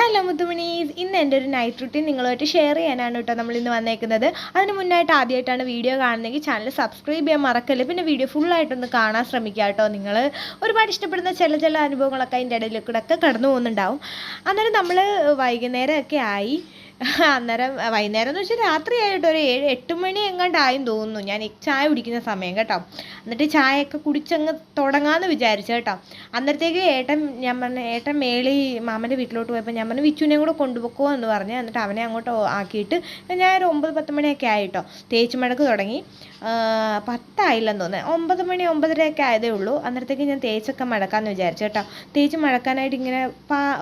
Hello മുത്തുമണീസ്. ഇന്ന് എന്റെ ഒരു നൈറ്റ് റുട്ടീൻ നിങ്ങളുമായിട്ട് ഷെയർ ചെയ്യാനാണ് കേട്ടോ നമ്മൾ ഇന്ന് വന്നേക്കുന്നത്. അതിന് മുന്നായിട്ട് ആദ്യമായിട്ടാണ് വീഡിയോ കാണുന്നതെങ്കിൽ ചാനൽ സബ്സ്ക്രൈബ് ചെയ്യാൻ മറക്കല്ലേ. പിന്നെ വീഡിയോ ഫുള്ളായിട്ടൊന്ന് കാണാൻ ശ്രമിക്കുക കേട്ടോ നിങ്ങൾ ഒരുപാട് ഇഷ്ടപ്പെടുന്ന ചില ചില അനുഭവങ്ങളൊക്കെ അതിന്റെ ഇടയിൽ കൂടെ ഒക്കെ കടന്നു പോകുന്നുണ്ടാവും. അന്നേരം നമ്മൾ വൈകുന്നേരമൊക്കെ ആയി. അന്നേരം വൈകുന്നേരം എന്ന് വെച്ചാൽ രാത്രിയായിട്ട് ഒരു ഏഴ് എട്ട് മണി എങ്ങാണ്ടായെന്ന് തോന്നുന്നു. ഞാൻ ചായ കുടിക്കുന്ന സമയം കേട്ടോ. എന്നിട്ട് ചായയൊക്കെ കുടിച്ചങ്ങ് തുടങ്ങാമെന്ന് വിചാരിച്ചു കേട്ടോ. അന്നേരത്തേക്ക് ഏട്ടൻ ഞാൻ പറഞ്ഞു ഏട്ടൻ മേളി മാമന്റെ വീട്ടിലോട്ട് പോയപ്പോൾ ഞാൻ പറഞ്ഞു വിച്ചുവിനെയും കൂടെ കൊണ്ടുപോക്കോ എന്ന് പറഞ്ഞു എന്നിട്ട് അവനെ അങ്ങോട്ട് ആക്കിയിട്ട് ഞാൻ ഒരു ഒമ്പത് പത്ത് മണിയൊക്കെ ആയിട്ടോ തേച്ച് മടക്ക് തുടങ്ങി. പത്തായില്ലെന്ന് തോന്നുന്നു. ഒമ്പത് മണി ഒമ്പതരയൊക്കെ ആയതേ ഉള്ളൂ. അന്നേരത്തേക്ക് ഞാൻ തേച്ചൊക്കെ മടക്കാമെന്ന് വിചാരിച്ചു കേട്ടോ. തേച്ച് മടക്കാനായിട്ട് ഇങ്ങനെ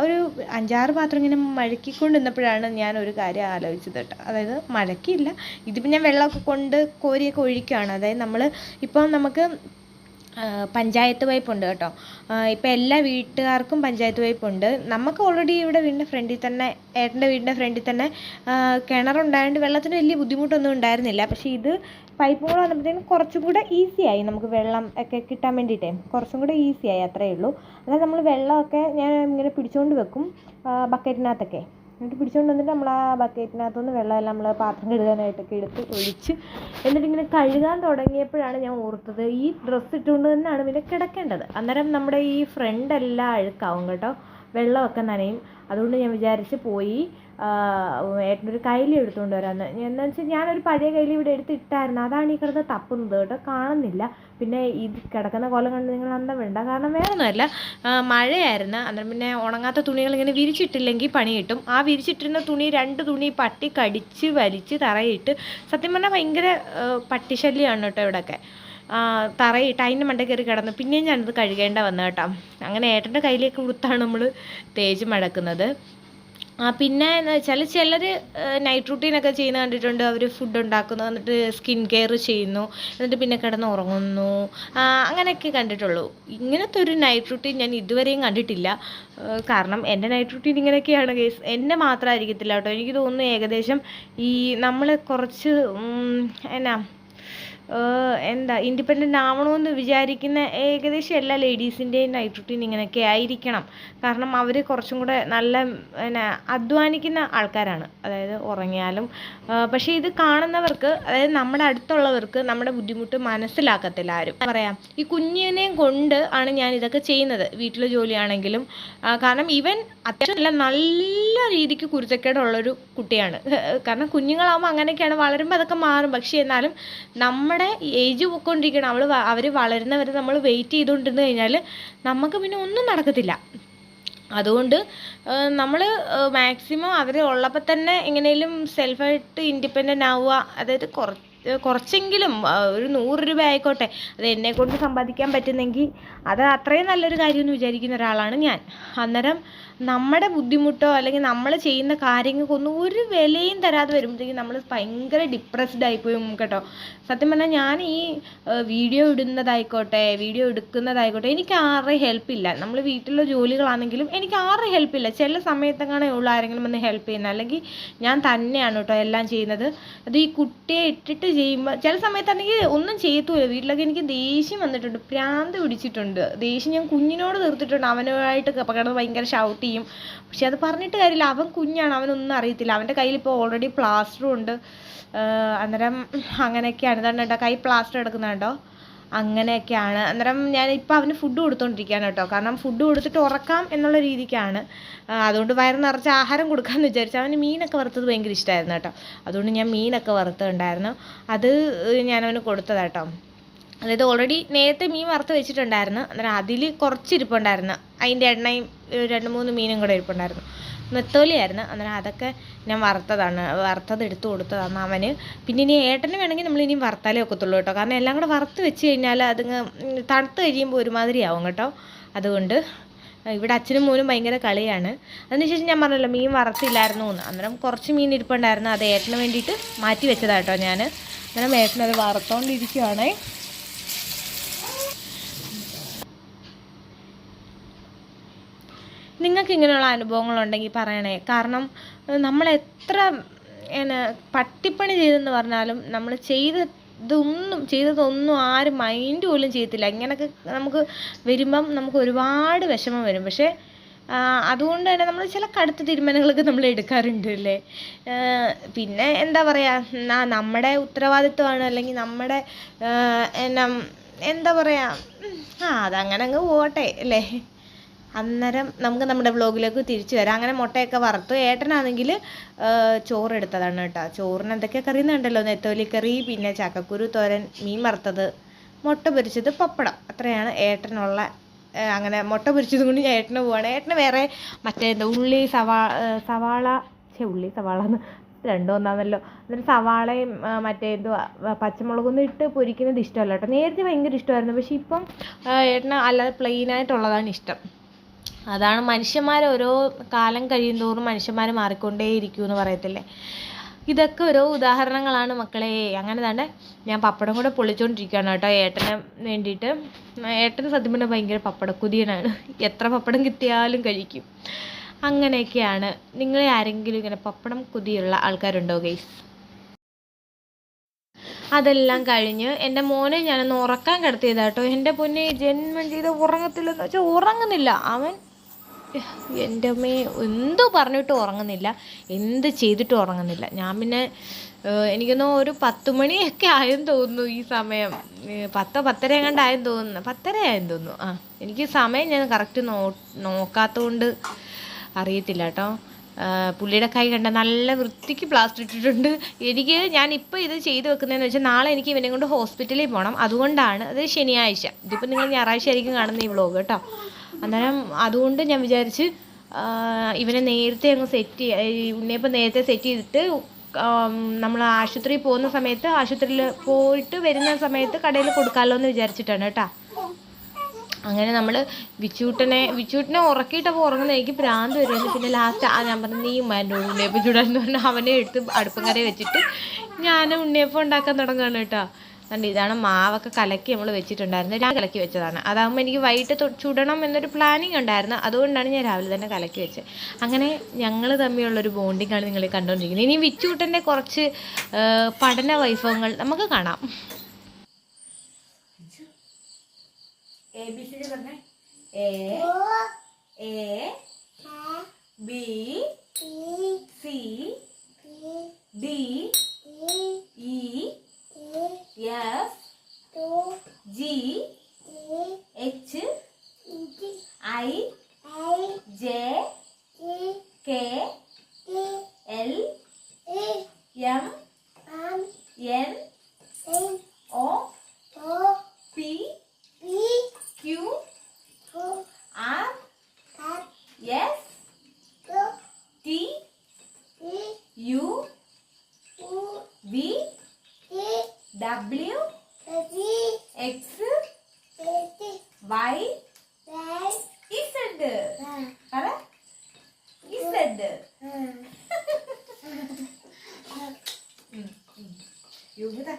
ഒരു അഞ്ചാറ് പാത്രം ഇങ്ങനെ മഴക്കിക്കൊണ്ട് നിന്നപ്പോഴാണ് ഞാൻ കാര്യം ആലോചിച്ചത് കേട്ടോ അതായത് മഴക്കില്ല ഇതിപ്പോൾ ഞാൻ വെള്ളമൊക്കെ കൊണ്ട് കോരിയൊക്കെ ഒഴിക്കുകയാണ് അതായത് നമ്മൾ ഇപ്പോൾ നമുക്ക് പഞ്ചായത്ത് വൈപ്പ് ഉണ്ട് കേട്ടോ. ഇപ്പം എല്ലാ വീട്ടുകാർക്കും പഞ്ചായത്ത് വൈപ്പ് ഉണ്ട്. നമുക്ക് ഓൾറെഡി ഇവിടെ വീടിന്റെ ഫ്രണ്ടിൽ തന്നെ ഏട്ടന്റെ വീടിന്റെ ഫ്രണ്ടിൽ തന്നെ കിണറുണ്ടായതുകൊണ്ട് വെള്ളത്തിന് വലിയ ബുദ്ധിമുട്ടൊന്നും ഉണ്ടായിരുന്നില്ല. പക്ഷേ ഇത് പൈപ്പ് കൂടെ വന്നപ്പോഴത്തേക്കും കുറച്ചും കൂടെ ഈസി ആയി. നമുക്ക് വെള്ളം ഒക്കെ കിട്ടാൻ വേണ്ടിയിട്ടേ കുറച്ചും കൂടെ ഈസി ആയി അത്രയേ ഉള്ളൂ. അതായത് നമ്മൾ വെള്ളമൊക്കെ ഞാൻ ഇങ്ങനെ പിടിച്ചുകൊണ്ട് വെക്കും ബക്കറ്റിനകത്തൊക്കെ എന്നിട്ട് പിടിച്ചുകൊണ്ട് വന്നിട്ട് നമ്മൾ ആ ബക്കറ്റിനകത്തുനിന്ന് വെള്ളമെല്ലാം നമ്മൾ പാത്രം കഴുകാനായിട്ടൊക്കെ എടുത്ത് ഒഴിച്ച് എന്നിട്ട് ഇങ്ങനെ കഴുകാൻ തുടങ്ങിയപ്പോഴാണ് ഞാൻ ഓർത്തത് ഈ ഡ്രസ്സ് ഇട്ടുകൊണ്ട് തന്നെയാണ് പിന്നെ കിടക്കേണ്ടത്. അന്നേരം നമ്മുടെ ഈ ഫ്രണ്ടെല്ലാം അഴുക്കാവും കേട്ടോ. വെള്ളമൊക്കെ നനയും. അതുകൊണ്ട് ഞാൻ വിചാരിച്ച് പോയി ഏട്ടനൊരു കൈലി എടുത്തുകൊണ്ട് വരാമെന്ന് എന്താണെന്ന് വെച്ചാൽ ഞാനൊരു പഴയ കൈലി ഇവിടെ എടുത്തിട്ടായിരുന്നു അതാണ് ഈ കിടന്ന് തപ്പുന്നത് കേട്ടോ. കാണുന്നില്ല. പിന്നെ ഇത് കിടക്കുന്ന കോലം കണ്ട് നിങ്ങൾ അന്തം വേണ്ട കാരണം വേറെ ഒന്നുമല്ല. ആ, മഴയായിരുന്നു. അന്നേരം പിന്നെ ഉണങ്ങാത്ത തുണികൾ ഇങ്ങനെ വിരിച്ചിട്ടില്ലെങ്കിൽ പണി കിട്ടും. ആ വിരിച്ചിട്ടിരുന്ന തുണി രണ്ട് തുണി പട്ടി കടിച്ച് വലിച്ച് തറയിട്ട് സത്യം പറഞ്ഞാൽ ഭയങ്കര പട്ടിശല്യമാണ് കേട്ടോ ഇവിടെയൊക്കെ തറയിട്ട് അതിന്റെ മണ്ട കയറി കിടന്നു പിന്നെയും ഞാനത് കഴുകേണ്ട വന്നു കേട്ടോ. അങ്ങനെ ഏട്ടന്റെ കയ്യിലേക്ക് കൊടുത്താണ് നമ്മൾ തേച്ച് മടക്കുന്നത്. പിന്നെ എന്ന് വെച്ചാൽ ചിലർ നൈറ്റ് റൂട്ടീനൊക്കെ ചെയ്യുന്ന കണ്ടിട്ടുണ്ട്. അവർ ഫുഡ് ഉണ്ടാക്കുന്നു എന്നിട്ട് സ്കിൻ കെയർ ചെയ്യുന്നു എന്നിട്ട് പിന്നെ കിടന്ന് ഉറങ്ങുന്നു. അങ്ങനെയൊക്കെ കണ്ടിട്ടുള്ളൂ. ഇങ്ങനത്തെ ഒരു നൈറ്റ് റൂട്ടീൻ ഞാൻ ഇതുവരെയും കണ്ടിട്ടില്ല. കാരണം എന്റെ നൈറ്റ് റൂട്ടീൻ ഇങ്ങനെയൊക്കെയാണ് കേസ് എന്നെ മാത്രമായിരിക്കത്തില്ല കേട്ടോ. എനിക്ക് തോന്നുന്നു ഏകദേശം ഈ നമ്മൾ കുറച്ച് എന്നാ എന്താ ഇൻഡിപെൻഡന്റ് ആവണമെന്ന് വിചാരിക്കുന്ന ഏകദേശം എല്ലാ ലേഡീസിന്റെയും നൈറ്റ് റുട്ടീൻ ഇങ്ങനെയൊക്കെ ആയിരിക്കണം. കാരണം അവർ കുറച്ചും കൂടെ നല്ല പിന്നെ അധ്വാനിക്കുന്ന ആൾക്കാരാണ്. അതായത് ഉറങ്ങിയാലും പക്ഷേ ഇത് കാണുന്നവർക്ക് അതായത് നമ്മുടെ അടുത്തുള്ളവർക്ക് നമ്മുടെ ബുദ്ധിമുട്ട് മനസ്സിലാക്കത്തില്ല ആരും. പറയാം ഈ കുഞ്ഞിനെയും കൊണ്ട് ആണ് ഞാൻ ഇതൊക്കെ ചെയ്യുന്നത്. വീട്ടിലെ ജോലിയാണെങ്കിലും കാരണം ഇവൻ അത്യാവശ്യം നല്ല രീതിക്ക് കുരുത്തക്കേടുള്ളൊരു കുട്ടിയാണ്. കാരണം കുഞ്ഞുങ്ങളാകുമ്പോൾ അങ്ങനെയൊക്കെയാണ് വളരുമ്പോൾ അതൊക്കെ മാറും. പക്ഷേ എന്നാലും നമ്മുടെ ഏജ് പോയിക്കൊണ്ടിരിക്കണം അവൾ അവർ വളരുന്നവരെ നമ്മൾ വെയിറ്റ് ചെയ്തുകൊണ്ടിരുന്ന് കഴിഞ്ഞാൽ നമുക്ക് പിന്നെ ഒന്നും നടക്കത്തില്ല. അതുകൊണ്ട് നമ്മൾ മാക്സിമം അവർ ഉള്ളപ്പോൾ തന്നെ എങ്ങനെയും സെൽഫായിട്ട് ഇൻഡിപെൻഡന്റ് ആവുക. അതായത് കുറച്ച് കുറച്ചെങ്കിലും ഒരു നൂറ് രൂപ ആയിക്കോട്ടെ അത് എന്നെ കൊണ്ട് സമ്പാദിക്കാൻ പറ്റുന്നെങ്കിൽ അത് അത്രയും നല്ലൊരു കാര്യമെന്ന് വിചാരിക്കുന്ന ഒരാളാണ് ഞാൻ. അന്നേരം നമ്മുടെ ബുദ്ധിമുട്ടോ അല്ലെങ്കിൽ നമ്മൾ ചെയ്യുന്ന കാര്യങ്ങൾക്കൊന്നും ഒരു വിലയും തരാതെ വരുമ്പോഴത്തേക്കും നമ്മൾ ഭയങ്കര ഡിപ്രസ്ഡ് ആയിപ്പോയി കേട്ടോ. സത്യം പറഞ്ഞാൽ ഞാൻ ഈ വീഡിയോ ഇടുന്നതായിക്കോട്ടെ വീഡിയോ എടുക്കുന്നതായിക്കോട്ടെ എനിക്ക് ആരുടെയും ഹെൽപ്പില്ല നമ്മൾ വീട്ടിലുള്ള ജോലികളാണെങ്കിലും എനിക്ക് ആരുടെയും ഹെൽപ്പില്ല ചില സമയത്തെങ്ങാണേ ഉള്ളൂ ആരെങ്കിലും വന്ന് ഹെൽപ്പ് ചെയ്യുന്നത് അല്ലെങ്കിൽ ഞാൻ തന്നെയാണ് കേട്ടോ എല്ലാം ചെയ്യുന്നത്. അത് ഈ കുട്ടിയെ ഇട്ടിട്ട് ചെയ്യുമ്പോൾ ചില സമയത്താണെങ്കിൽ ഒന്നും ചെയ്യത്തുമില്ല വീട്ടിലൊക്കെ എനിക്ക് ദേഷ്യം വന്നിട്ടുണ്ട്. പ്രാന്ത് പിടിച്ചിട്ടുണ്ട്. ദേഷ്യം ഞാൻ കുഞ്ഞിനോട് തീർത്തിട്ടുണ്ട് അവനുമായിട്ട് കിടന്ന് ഭയങ്കര ഷൗട്ട് ചെയ്യും. പക്ഷെ അത് പറഞ്ഞിട്ട് കാര്യമില്ല. അവൻ കുഞ്ഞാണ്. അവനൊന്നും അറിയത്തില്ല. അവന്റെ കയ്യിൽ ഇപ്പോൾ ഓൾറെഡി പ്ലാസ്റ്ററും ഉണ്ട് അന്നേരം അങ്ങനെയൊക്കെയാണ്. ഇതാണ് കൈ പ്ലാസ്റ്റർ എടുക്കുന്നുണ്ടോ അങ്ങനെയൊക്കെയാണ്. അന്നേരം ഞാൻ ഇപ്പം അവന് ഫുഡ് കൊടുത്തോണ്ടിരിക്കുകയാണ് കേട്ടോ. കാരണം ഫുഡ് കൊടുത്തിട്ട് ഉറക്കാം എന്നുള്ള രീതിക്കാണ്. അതുകൊണ്ട് വയറ് നിറച്ച് ആഹാരം കൊടുക്കാമെന്ന് വിചാരിച്ചു. അവന് മീനൊക്കെ വറുത്തത് ഭയങ്കര ഇഷ്ടമായിരുന്നു കേട്ടോ. അതുകൊണ്ട് ഞാൻ മീനൊക്കെ വറുത്തുണ്ടായിരുന്നു. അത് ഞാൻ അവന് കൊടുത്തതാട്ടോ അതായത് ഓൾറെഡി നേരത്തെ മീൻ വറുത്ത് വെച്ചിട്ടുണ്ടായിരുന്നു. അന്നേരം അതിൽ കുറച്ചിരിപ്പുണ്ടായിരുന്നു. അതിന്റെ എണ്ണയും രണ്ട് മൂന്ന് മീനും കൂടെ ഇരിപ്പുണ്ടായിരുന്നു. നെത്തോലിയായിരുന്നു അന്നേരം അതൊക്കെ ഞാൻ വറുത്തതാണ്. വറുത്തത് എടുത്തു കൊടുത്തതാണ് അവന്. പിന്നെ ഇനി ഏട്ടന് വേണമെങ്കിൽ നമ്മൾ ഇനിയും വറുത്താലേ ഒക്കത്തുള്ളൂ കേട്ടോ. കാരണം എല്ലാം കൂടെ വറുത്ത് വെച്ച് കഴിഞ്ഞാൽ അതിങ്ങ് തണുത്ത് കഴിയുമ്പോൾ ഒരുമാതിരി ആവും കേട്ടോ. അതുകൊണ്ട് ഇവിടെ അച്ഛനും മോനും ഭയങ്കര കളിയാണ്. അതിനുശേഷം ഞാൻ പറഞ്ഞല്ലോ മീൻ വറുത്തില്ലായിരുന്നു എന്ന്. അന്നേരം കുറച്ച് മീൻ ഇരിപ്പുണ്ടായിരുന്നു. അത് ഏട്ടന് വേണ്ടിയിട്ട് മാറ്റി വെച്ചതാട്ടോ ഞാൻ അന്നേരം ഏട്ടനത് വറുത്തോണ്ടിരിക്കുവാണേ. നിങ്ങൾക്ക് ഇങ്ങനെയുള്ള അനുഭവങ്ങളുണ്ടെങ്കിൽ പറയണേ. കാരണം നമ്മൾ എത്ര എന്നാ പട്ടിപ്പണി ചെയ്തെന്ന് പറഞ്ഞാലും നമ്മൾ ചെയ്ത ഇതൊന്നും ചെയ്തതൊന്നും ആരും മൈൻഡ് പോലും ചെയ്യത്തില്ല. ഇങ്ങനൊക്കെ നമുക്ക് വരുമ്പം നമുക്ക് ഒരുപാട് വിഷമം വരും. പക്ഷേ അതുകൊണ്ട് തന്നെ നമ്മൾ ചില കടുത്ത തീരുമാനങ്ങളൊക്കെ നമ്മൾ എടുക്കാറുണ്ട് അല്ലേ? പിന്നെ എന്താ പറയുക നമ്മുടെ ഉത്തരവാദിത്വമാണ് അല്ലെങ്കിൽ നമ്മുടെ എന്നാ എന്താ പറയുക ആ അതങ്ങനെ അങ്ങ് പോകട്ടെ അല്ലേ? അന്നേരം നമുക്ക് നമ്മുടെ വ്ളോഗിലേക്ക് തിരിച്ചു വരാം. അങ്ങനെ മുട്ടയൊക്കെ വറുത്തു ഏട്ടനാണെങ്കിൽ ചോറ് എടുത്തതാണ് കേട്ടോ. ചോറിന് എന്തൊക്കെ കറി എന്നുണ്ടല്ലോ നെത്തോലിക്കറി പിന്നെ ചക്കക്കുരു തോരൻ മീൻ വറുത്തത് മുട്ട പൊരിച്ചത് പപ്പടം. അത്രയാണ് ഏട്ടനുള്ള അങ്ങനെ മുട്ട പൊരിച്ചത് കൊണ്ട് ഏട്ടന് പോവാണ്. ഏട്ടന് വേറെ മറ്റേ എന്താ ഉള്ളി സവാ സവാള ചേ ഉള്ളി സവാള എന്ന് ഒന്നാന്നല്ലോ. എന്നിട്ട് സവാളയും മറ്റേ എന്തോ പച്ചമുളകൊന്നും ഇട്ട് പൊരിക്കുന്നത് ഇഷ്ടമല്ല കേട്ടോ. നേരത്തെ ഭയങ്കര ഇഷ്ടമായിരുന്നു. പക്ഷേ ഇപ്പം ഏട്ടന് അല്ലാതെ പ്ലെയിൻ ആയിട്ടുള്ളതാണ് ഇഷ്ടം. അതാണ് മനുഷ്യന്മാർ ഓരോ കാലം കഴിയുന്തോറും മനുഷ്യന്മാർ മാറിക്കൊണ്ടേയിരിക്കും എന്ന് പറയത്തില്ലേ? ഇതൊക്കെ ഓരോ ഉദാഹരണങ്ങളാണ് മക്കളെ. അങ്ങനെ തന്നെ ഞാൻ പപ്പടം കൂടെ പൊളിച്ചുകൊണ്ടിരിക്കുകയാണ് കേട്ടോ. ഏട്ടന് വേണ്ടിയിട്ട്. ഏട്ടന് സത്യം പറഞ്ഞാൽ ഭയങ്കര പപ്പടക്കുതിയനാണ്. എത്ര പപ്പടം കിട്ടിയാലും കഴിക്കും. അങ്ങനെയൊക്കെയാണ്. നിങ്ങളെ ആരെങ്കിലും ഇങ്ങനെ പപ്പടം കുതിയുള്ള ആൾക്കാരുണ്ടോ ഗൈസ് അതെല്ലാം കഴിഞ്ഞ് എന്റെ മോനെ ഞാനൊന്ന് ഉറക്കാൻ കിടത്തിയതാട്ടോ എന്റെ പൊന്നെ ജന്മം ചെയ്ത് ഉറങ്ങത്തില്ലെന്ന് വെച്ചാൽ ഉറങ്ങുന്നില്ല. അവൻ എന്റെ അമ്മേ എന്തു പറഞ്ഞിട്ടും ഉറങ്ങുന്നില്ല. എന്ത് ചെയ്തിട്ട് ഉറങ്ങുന്നില്ല. ഞാൻ പിന്നെ എനിക്കൊന്നും ഒരു പത്ത് മണിയൊക്കെ ആയെന്ന് തോന്നുന്നു ഈ സമയം. പത്തോ പത്തര എങ്ങാണ്ട് ആയെന്ന് തോന്നുന്നു. പത്തര ആയെന്ന് തോന്നുന്നു. ആ എനിക്ക് സമയം ഞാൻ കറക്റ്റ് നോ നോക്കാത്തതുകൊണ്ട് അറിയത്തില്ല കേട്ടോ. പുള്ളിയുടെ കൈ കണ്ട നല്ല വൃത്തിക്ക് പ്ലാസ്റ്റർ ഇട്ടിട്ടുണ്ട്. എനിക്ക് ഞാൻ ഇപ്പോൾ ഇത് ചെയ്ത് വെക്കുന്നതെന്ന് വെച്ചാൽ നാളെ എനിക്ക് ഇവനെ കൊണ്ട് ഹോസ്പിറ്റലിൽ പോകണം അതുകൊണ്ടാണ് അത് ശനിയാഴ്ച. ഇതിപ്പോൾ നിങ്ങൾ ഞായറാഴ്ച ആയിരിക്കും കാണുന്ന ഈ വ്ളോഗ് കേട്ടോ. അന്നേരം അതുകൊണ്ട് ഞാൻ വിചാരിച്ച് ഇവനെ നേരത്തെ അങ്ങ് സെറ്റ് ഉണ്ണിയപ്പം നേരത്തെ സെറ്റ് ചെയ്തിട്ട് നമ്മൾ ആശുപത്രിയിൽ പോകുന്ന സമയത്ത് ആശുപത്രിയിൽ പോയിട്ട് വരുന്ന സമയത്ത് കടയിൽ കൊടുക്കാമല്ലോ എന്ന് വിചാരിച്ചിട്ടാണ് കേട്ടോ. അങ്ങനെ നമ്മൾ വിച്ചൂട്ടനെ വിച്ചൂട്ടനെ ഉറക്കിയിട്ടപ്പോൾ ഉറങ്ങുന്ന എനിക്ക് ഭ്രാന്ത് വരുമായിരുന്നു പിന്നെ ലാസ്റ്റ് ആ ഞാൻ പറഞ്ഞു നീ ഉമ്മാന്റെ ഉണ്ണിയപ്പം ചൂടാന്ന് പറഞ്ഞാൽ അവനെ എടുത്ത് അടുപ്പം കറി വെച്ചിട്ട് ഞാൻ ഉണ്ണിയപ്പം ഉണ്ടാക്കാൻ തുടങ്ങുകയാണ് കേട്ടോ. കണ്ട് ഇതാണ് മാവൊക്കെ കലക്കി നമ്മൾ വെച്ചിട്ടുണ്ടായിരുന്നത് രാവിലെ കലക്കി വെച്ചതാണ്. അതാകുമ്പോൾ എനിക്ക് വൈകിട്ട് ചുടണം എന്നൊരു പ്ലാനിങ് ഉണ്ടായിരുന്നു. അതുകൊണ്ടാണ് ഞാൻ രാവിലെ തന്നെ കലക്കി വെച്ചത് അങ്ങനെ ഞങ്ങൾ തമ്മിലുള്ളൊരു ബോണ്ടിങ്ങാണ് നിങ്ങൾ കണ്ടുകൊണ്ടിരിക്കുന്നത് ഇനി വിച്ചൂട്ടന്റെ കുറച്ച് പഠന വൈഭവങ്ങൾ നമുക്ക് കാണാം. A B C A A B C D E F G H I J K L M N 有没得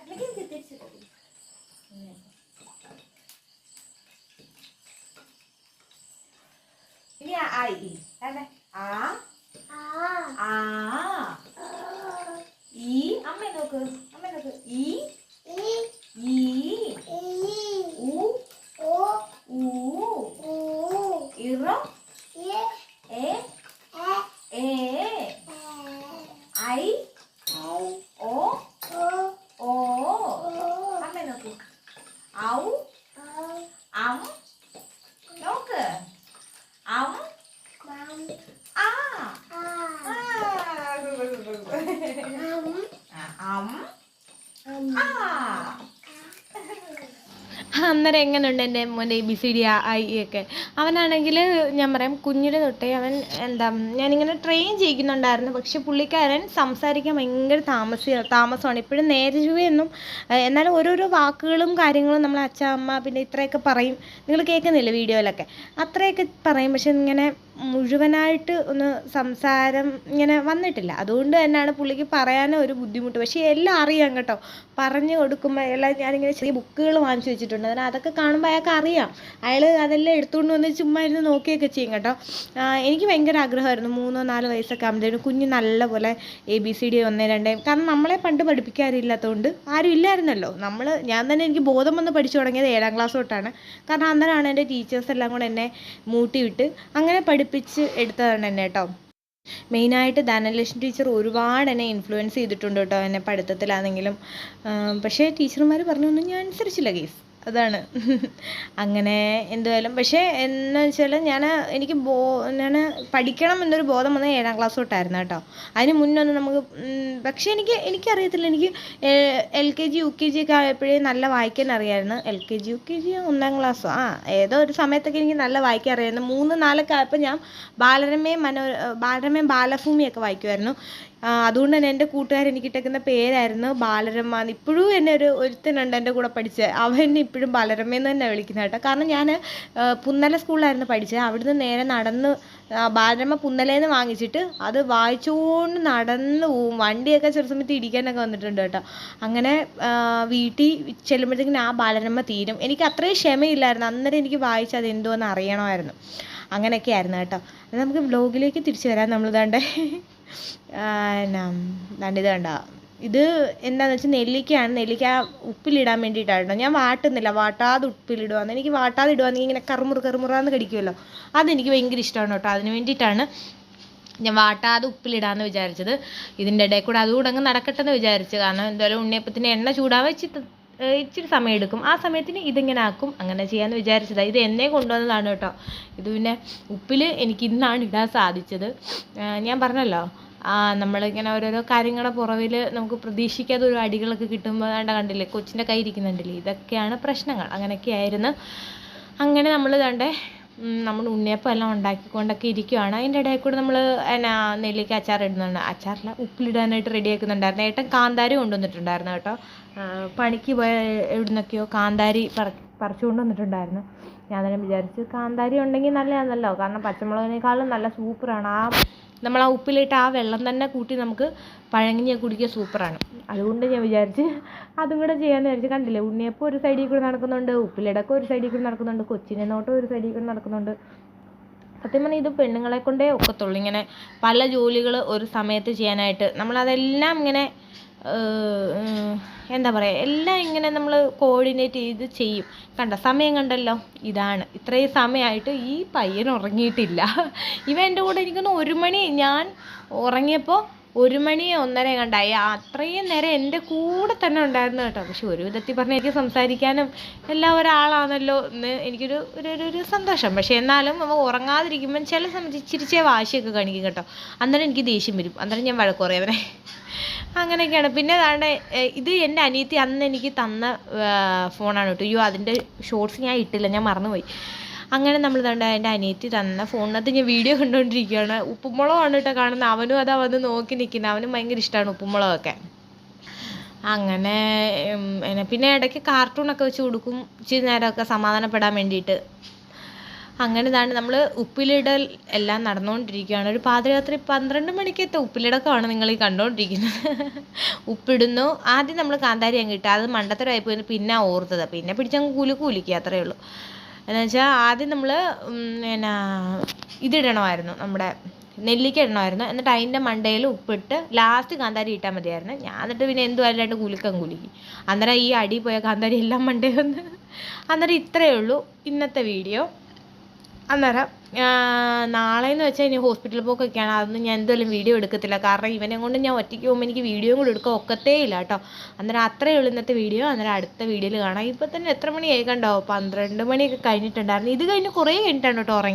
എങ്ങനെയുണ്ട് എന്റെ മോന്റെ ബി സി ഡി ഐ ഒക്കെ. അവനാണെങ്കിൽ ഞാൻ പറയാം കുഞ്ഞിലെ തൊട്ടേ അവൻ എന്താ ഞാനിങ്ങനെ ട്രെയിൻ ചെയ്യിക്കുന്നുണ്ടായിരുന്നു. പക്ഷെ പുള്ളിക്കാരൻ സംസാരിക്കാൻ ഭയങ്കര താമസ താമസമാണ്. ഇപ്പോഴും നേരെ ചുവയൊന്നും എന്നാലും ഓരോരോ വാക്കുകളും കാര്യങ്ങളും നമ്മൾ അച്ഛ അമ്മ പിന്നെ ഇത്രയൊക്കെ പറയും. നിങ്ങൾ കേൾക്കുന്നില്ലേ വീഡിയോയിലൊക്കെ? അത്രയൊക്കെ പറയും. പക്ഷെ ഇങ്ങനെ മുഴുവനായിട്ട് ഒന്ന് സംസാരം ഇങ്ങനെ വന്നിട്ടില്ല. അതുകൊണ്ട് തന്നെയാണ് പുള്ളിക്ക് പറയാനും ഒരു ബുദ്ധിമുട്ട്. പക്ഷേ എല്ലാം അറിയാം കേട്ടോ. പറഞ്ഞു കൊടുക്കുമ്പോൾ എല്ലാം ഞാനിങ്ങനെ ചെറിയ ബുക്കുകൾ വാങ്ങിച്ചു വെച്ചിട്ടുണ്ട്. അതിന് അതൊക്കെ കാണുമ്പോൾ അയാൾക്ക് അറിയാം. അയാൾ അതെല്ലാം എടുത്തുകൊണ്ട് വന്ന് ചുമ്മാ ഇരുന്ന് നോക്കിയൊക്കെ ചെയ്യും കേട്ടോ. എനിക്ക് ഭയങ്കര ആഗ്രഹമായിരുന്നു. മൂന്നോ നാലോ വയസ്സൊക്കെ ആകുമ്പോഴത്തേനും കുഞ്ഞ് നല്ലപോലെ എ ബി സി ഡി ഒന്ന് രണ്ട്. കാരണം നമ്മളെ പണ്ട് പഠിപ്പിക്കാറില്ലാത്തതുകൊണ്ട് ആരും ഇല്ലായിരുന്നല്ലോ. നമ്മൾ ഞാൻ തന്നെ എനിക്ക് ബോധം വന്ന് പഠിച്ചു തുടങ്ങിയത് ഏഴാം ക്ലാസ് തൊട്ടാണ്. കാരണം അന്നേരമാണ് എന്റെ ടീച്ചേഴ്സ് എല്ലാം കൂടെ എന്നെ മൂട്ടി വിട്ട് അങ്ങനെ പഠി പഠിപ്പിച്ച് എടുത്തതാണ് എന്നെ കേട്ടോ മെയിനായിട്ട് ധനലക്ഷ്മി ടീച്ചർ ഒരുപാട് എന്നെ ഇൻഫ്ലുവൻസ് ചെയ്തിട്ടുണ്ട് കേട്ടോ എന്നെ പഠിത്തത്തിലാണെങ്കിലും. പക്ഷേ ടീച്ചർമാർ പറഞ്ഞൊന്നും ഞാൻ അനുസരിച്ചില്ല കേസ് അതാണ്. അങ്ങനെ എന്തായാലും പക്ഷേ എന്നു വെച്ചാൽ ഞാൻ എനിക്ക് ബോ ഞാൻ പഠിക്കണം എന്നൊരു ബോധം വന്നത് ഏഴാം ക്ലാസ് തൊട്ടായിരുന്നു കേട്ടോ. അതിന് മുന്നൊന്നും നമുക്ക് പക്ഷേ എനിക്ക് എനിക്കറിയത്തില്ല. എനിക്ക് L K G U K G ഒക്കെ ആയപ്പോഴേ നല്ല വായിക്കാൻ അറിയായിരുന്നു. L K G U K G ഒന്നാം ക്ലാസ്സോ ആ ഏതോ ഒരു സമയത്തൊക്കെ എനിക്ക് നല്ല വായിക്കാൻ അറിയായിരുന്നു. മൂന്ന് നാലൊക്കെ ആയപ്പോൾ ഞാൻ ബാലരമയും മനോ ബാലരമയും ബാലഭൂമിയൊക്കെ വായിക്കുമായിരുന്നു അതുകൊണ്ട് തന്നെ എന്റെ എനിക്ക് ഇട്ടേക്കുന്ന പേരായിരുന്നു ബാലരമ എന്ന്. ഇപ്പോഴും എന്നെ ഒരു ഒരുത്തനുണ്ട് എന്റെ കൂടെ പഠിച്ച. അവൻ എന്നെ ഇപ്പോഴും ബാലരമയെന്ന് തന്നെ വിളിക്കുന്നത് കേട്ടോ. കാരണം ഞാൻ പുന്നല സ്കൂളിലായിരുന്നു പഠിച്ചത്. അവിടുന്ന് നേരെ നടന്ന് ബാലരമ്മ ബാലരമ പുന്നലേന്ന് വാങ്ങിച്ചിട്ട് അത് വായിച്ചുകൊണ്ട് നടന്ന് പോവും. വണ്ടിയൊക്കെ ചെറു സമയത്ത് ഇടിക്കാനൊക്കെ വന്നിട്ടുണ്ട് കേട്ടോ. അങ്ങനെ വീട്ടിൽ ചെല്ലുമ്പോഴത്തേക്കിനും ആ ബാലരമ തീരും. എനിക്ക് അത്രയും ക്ഷമയില്ലായിരുന്നു. അന്നേരം എനിക്ക് വായിച്ച് അത് എന്തോന്ന് അറിയണമായിരുന്നു. അങ്ങനെയൊക്കെ ആയിരുന്നു കേട്ടോ. നമുക്ക് വ്ലോഗിലേക്ക് തിരിച്ചു വരാം. നമ്മൾ ദാണ്ടെ ദാണ്ട് ഇത് കണ്ടോ. ഇത് എന്താണെന്ന് വെച്ചാൽ നെല്ലിക്കയാണ്. നെല്ലിക്ക ഉപ്പിലിടാൻ വേണ്ടിയിട്ടാണ് ഞാൻ വാട്ടുന്നില്ല. വാട്ടാതെ ഉപ്പിലിടുവാന്ന്. എനിക്ക് വാട്ടാതെ ഇടുവാന്നെങ്കിൽ ഇങ്ങനെ കറുമുറു കറുമുറാന്ന് കടിക്കുമല്ലോ അതെനിക്ക് ഭയങ്കര ഇഷ്ടമാണ് കേട്ടോ. അതിന് വേണ്ടിയിട്ടാണ് ഞാൻ വാട്ടാതെ ഉപ്പിലിടാന്ന് വിചാരിച്ചത്. ഇതിന്റെ ഇടയിൽ കൂടെ അതുകൂടെ അങ്ങ് നടക്കട്ടെ എന്ന് വിചാരിച്ചു. കാരണം എന്തായാലും ഉണ്ണിയപ്പത്തിന് എണ്ണ ചൂടാവാൻ ഏഹ് ഇച്ചിരി സമയം എടുക്കും ആ സമയത്തിന് ഇതിങ്ങനെ ആക്കും. അങ്ങനെ ചെയ്യാമെന്ന് വിചാരിച്ചതാണ് ഇത് എന്നെ കൊണ്ടുവന്നതാണ് കേട്ടോ. ഇത് പിന്നെ ഉപ്പിൽ എനിക്ക് ഇന്നാണ് ഇടാൻ സാധിച്ചത്. ഞാൻ പറഞ്ഞല്ലോ നമ്മളിങ്ങനെ ഓരോരോ കാര്യങ്ങളുടെ പുറവിൽ നമുക്ക് പ്രതീക്ഷിക്കാതെ ഒരു അടികളൊക്കെ കിട്ടുമ്പോൾ വേണ്ട കണ്ടില്ലേ കൊച്ചിന്റെ കൈ ഇരിക്കുന്നുണ്ടല്ലേ ഇതൊക്കെയാണ് പ്രശ്നങ്ങൾ. അങ്ങനെയൊക്കെ ആയിരുന്നു അങ്ങനെ നമ്മൾ ദാണ്ടെ നമ്മൾ ഉണ്ണിയപ്പം എല്ലാം ഉണ്ടാക്കിക്കൊണ്ടൊക്കെ ഇരിക്കുവാണ്. അതിന്റെ ഇടയിൽ കൂടെ നമ്മൾ എന്നാ നെല്ലിക്ക അച്ചാർ ഇടുന്നുണ്ട്. അച്ചാറിൽ ഉപ്പിലിടാനായിട്ട് റെഡി ആക്കുന്നുണ്ടായിരുന്നു. ഏട്ടൻ കാന്താരി കൊണ്ടുവന്നിട്ടുണ്ടായിരുന്നു കേട്ടോ. പണിക്ക് പോയ എവിടുന്നൊക്കെയോ കാന്താരി പറ പറിച്ചു കൊണ്ടുവന്നിട്ടുണ്ടായിരുന്നു. ഞാൻ തന്നെ വിചാരിച്ചു കാന്താരി ഉണ്ടെങ്കിൽ നല്ലതാണല്ലോ. കാരണം പച്ചമുളകിനേക്കാളും നല്ല സൂപ്പറാണ് ആ നമ്മൾ ആ ഉപ്പിലിട്ട് ആ വെള്ളം തന്നെ കൂട്ടി നമുക്ക് പഴങ്കഞ്ഞി കുടിക്കുക സൂപ്പറാണ്. അതുകൊണ്ട് ഞാൻ വിചാരിച്ച് അതും കൂടെ ചെയ്യാമെന്ന് വിചാരിച്ചു കണ്ടില്ലേ? ഉണ്ണിയപ്പം ഒരു സൈഡിൽ കൂടി നടക്കുന്നുണ്ട് ഉപ്പിലിടക്കം ഒരു സൈഡിൽ കൂടി നടക്കുന്നുണ്ട് കൊച്ചിനെ നോട്ടം ഒരു സൈഡിൽ കൂടി നടക്കുന്നുണ്ട്. സത്യം പറഞ്ഞാൽ ഇത് പെണ്ണുങ്ങളെ കൊണ്ടേ ഒക്കത്തുള്ളൂ. ഇങ്ങനെ പല ജോലികൾ ഒരു സമയത്ത് ചെയ്യാനായിട്ട് നമ്മളതെല്ലാം ഇങ്ങനെ എന്താ പറയുക എല്ലാം ഇങ്ങനെ നമ്മൾ കോർഡിനേറ്റ് ചെയ്ത് ചെയ്യും. കണ്ട സമയം കണ്ടല്ലോ? ഇതാണ്. ഇത്രയും സമയമായിട്ട് ഈ പയ്യൻ ഉറങ്ങിയിട്ടില്ല. ഇവ എന്റെ കൂടെ ഇരിക്കുന്ന. ഒരു മണി ഞാൻ ഉറങ്ങിയപ്പോൾ ഒരു മണി ഒന്നര കണ്ടായി അത്രയും നേരം എന്റെ കൂടെ തന്നെ ഉണ്ടായിരുന്നു കേട്ടോ. പക്ഷെ ഒരു വിധത്തിൽ പറഞ്ഞാൽ എനിക്ക് സംസാരിക്കാനും എല്ലാം ഒരാളാണല്ലോ എന്ന് എനിക്കൊരു ഒരു ഒരു സന്തോഷം. പക്ഷെ എന്നാലും അവ ഉറങ്ങാതിരിക്കുമ്പം ചില സമയത്ത് ഇച്ചിരിച്ചേ വാശിയൊക്കെ കാണിക്കും കേട്ടോ. അന്നേരം എനിക്ക് ദേഷ്യം വരും. അന്നേരം ഞാൻ വഴക്ക് അവനെ. അങ്ങനെയൊക്കെയാണ്. പിന്നെ അതാണ്ട് ഇത് എന്റെ അനിയത്തി അന്ന് എനിക്ക് തന്ന ഫോണാണ് കേട്ടോ. അയ്യോ അതിന്റെ ഷോർട്സ് ഞാൻ ഇട്ടില്ല. ഞാൻ മറന്നുപോയി. അങ്ങനെ നമ്മൾ കണ്ട എന്റെ അനിയത്തി തന്ന ഫോണിനകത്ത് ഞാൻ വീഡിയോ കണ്ടുകൊണ്ടിരിക്കുകയാണ് ഉപ്പുമുളകാണ് കേട്ടോ കാണുന്നത് അവനും അതാ വന്ന് നോക്കി നിൽക്കുന്നത് അവനും ഭയങ്കര ഇഷ്ടമാണ് ഉപ്പുമുളകൊക്കെ. അങ്ങനെ പിന്നെ ഇടയ്ക്ക് കാർട്ടൂണൊക്കെ വെച്ച് കൊടുക്കും. ഇച്ചിരി നേരമൊക്കെ സമാധാനപ്പെടാൻ വേണ്ടിയിട്ട്. അങ്ങനെ ഇതാണ് നമ്മൾ ഉപ്പിലിടൽ എല്ലാം നടന്നുകൊണ്ടിരിക്കുകയാണ് ഒരു പാതിരാത്രി പന്ത്രണ്ട് മണിക്കത്തെ ഉപ്പിലിടക്കമാണ് നിങ്ങൾ ഈ കണ്ടുകൊണ്ടിരിക്കുന്നത് ഉപ്പിടുന്നു. ആദ്യം നമ്മൾ കാന്താരി അങ്ങ് ഇട്ട് അത് മണ്ടത്തരമായി പോയി പിന്നെ ഓർത്തത്. പിന്നെ പിടിച്ചങ്ങ് കുലുക്കൂലിക്കുക കൂലിക്കുക അത്രയേ ഉള്ളൂ. എന്ന് വെച്ചാൽ ആദ്യം നമ്മൾ പിന്നെ ഇതിടണമായിരുന്നു നമ്മുടെ നെല്ലിക്ക ഇടണമായിരുന്നു. എന്നിട്ട് അതിന്റെ മണ്ടയിൽ ഉപ്പിട്ട് ലാസ്റ്റ് കാന്താരി ഇട്ടാൽ മതിയായിരുന്നു. ഞാൻ എന്നിട്ട് പിന്നെ എന്തുമായാലും രണ്ട് കുലുക്കം കുലുക്കി. അന്നേരം ഈ അടി പോയ കാന്താരി എല്ലാം മണ്ടയിൽ വന്ന്. അന്നേരം ഇത്രയേ ഉള്ളൂ ഇന്നത്തെ വീഡിയോ അന്നേരം നാളെ എന്ന് വെച്ചാൽ ഇനി ഹോസ്പിറ്റൽ പോക്കൊക്കെയാണ്. അതൊന്നും ഞാൻ എന്തായാലും വീഡിയോ എടുക്കത്തില്ല. കാരണം ഇവനെ കൊണ്ട് ഞാൻ ഒറ്റയ്ക്ക് പോകുമ്പോൾ എനിക്ക് വീഡിയോ കൂടെ എടുക്കാൻ ഒക്കത്തേ ഇല്ല കേട്ടോ. അന്നേരം അത്രയേ ഉള്ളൂ ഇന്നത്തെ വീഡിയോ. അന്നേരം അടുത്ത വീഡിയോയിൽ കാണാം. ഇപ്പം തന്നെ എത്ര മണിയായി കണ്ടോ? പന്ത്രണ്ട് മണിയൊക്കെ കഴിഞ്ഞിട്ടുണ്ടായിരുന്നു. ഇത് കഴിഞ്ഞ് കുറേ കഴിഞ്ഞിട്ടാണ് കേട്ടോ ഉറങ്ങി.